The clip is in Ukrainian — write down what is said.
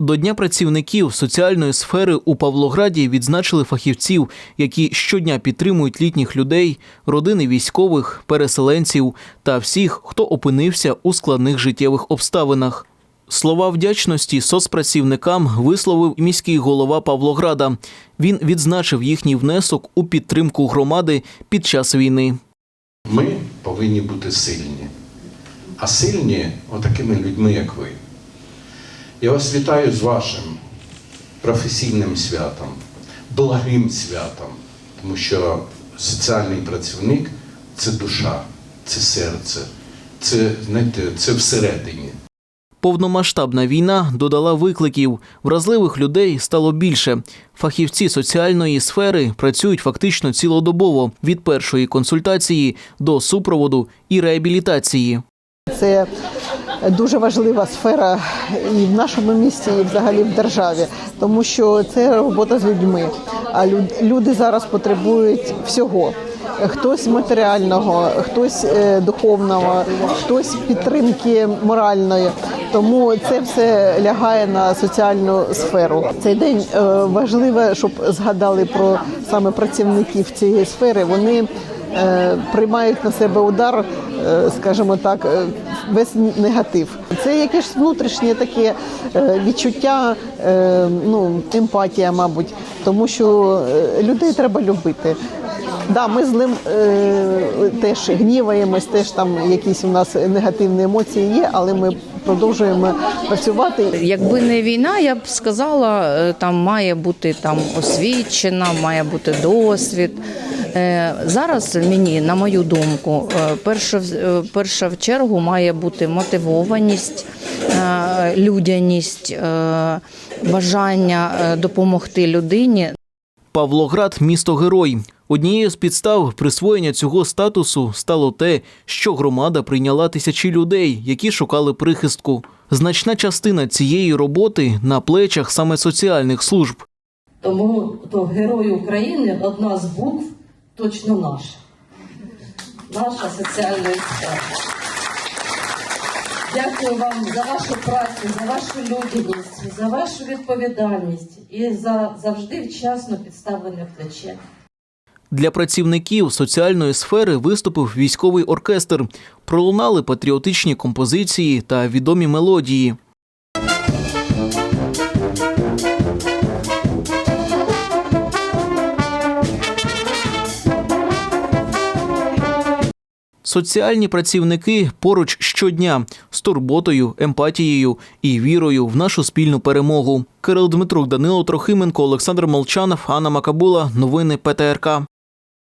До Дня працівників соціальної сфери у Павлограді відзначили фахівців, які щодня підтримують літніх людей, родини військових, переселенців та всіх, хто опинився у складних життєвих обставинах. Слова вдячності соцпрацівникам висловив міський голова Павлограда. Він відзначив їхній внесок у підтримку громади під час війни. Ми повинні бути сильні. А сильні отакими людьми, як ви. Я вас вітаю з вашим професійним святом, благим святом, тому що соціальний працівник це душа, це серце, це, знаєте, це всередині. Повномасштабна війна додала викликів. Вразливих людей стало більше. Фахівці соціальної сфери працюють фактично цілодобово від першої консультації до супроводу і реабілітації. Це дуже важлива сфера і в нашому місті, і взагалі в державі, тому що це робота з людьми. А люди зараз потребують всього. Хтось матеріального, хтось е, духовного, хтось підтримки моральної. Тому це все лягає на соціальну сферу. Цей день е, важливо, щоб згадали про саме працівників цієї сфери. Вони е, приймають на себе удар, скажімо так, весь негатив. Це якесь внутрішнє таке е, відчуття, е, ну емпатія, мабуть, тому що е, людей треба любити. Да, ми з ним е, теж гніваємось, теж там якісь у нас негативні емоції є, але ми продовжуємо працювати. Якби не війна, я б сказала, е, там має бути там освічена, має бути досвід. Е, Зараз мені, на мою думку, е, е, перша в чергу має бути мотивованість, людяність, бажання допомогти людині. Павлоград місто герой. Однією з підстав присвоєння цього статусу стало те, що громада прийняла тисячі людей, які шукали прихистку. Значна частина цієї роботи на плечах саме соціальних служб. Тому то Герой України одна з букв точно наша. Наша соціальна сфера. Дякую вам за вашу працю, за вашу людяність, за вашу відповідальність і за завжди вчасно підставлене плече. Для працівників соціальної сфери виступив військовий оркестр. Пролунали патріотичні композиції та відомі мелодії. Соціальні працівники поруч щодня з турботою, емпатією і вірою в нашу спільну перемогу. Кирил Дмитрук, Данило Трохименко, Олександр Молчанов, Анна Макабула. Новини ПТРК.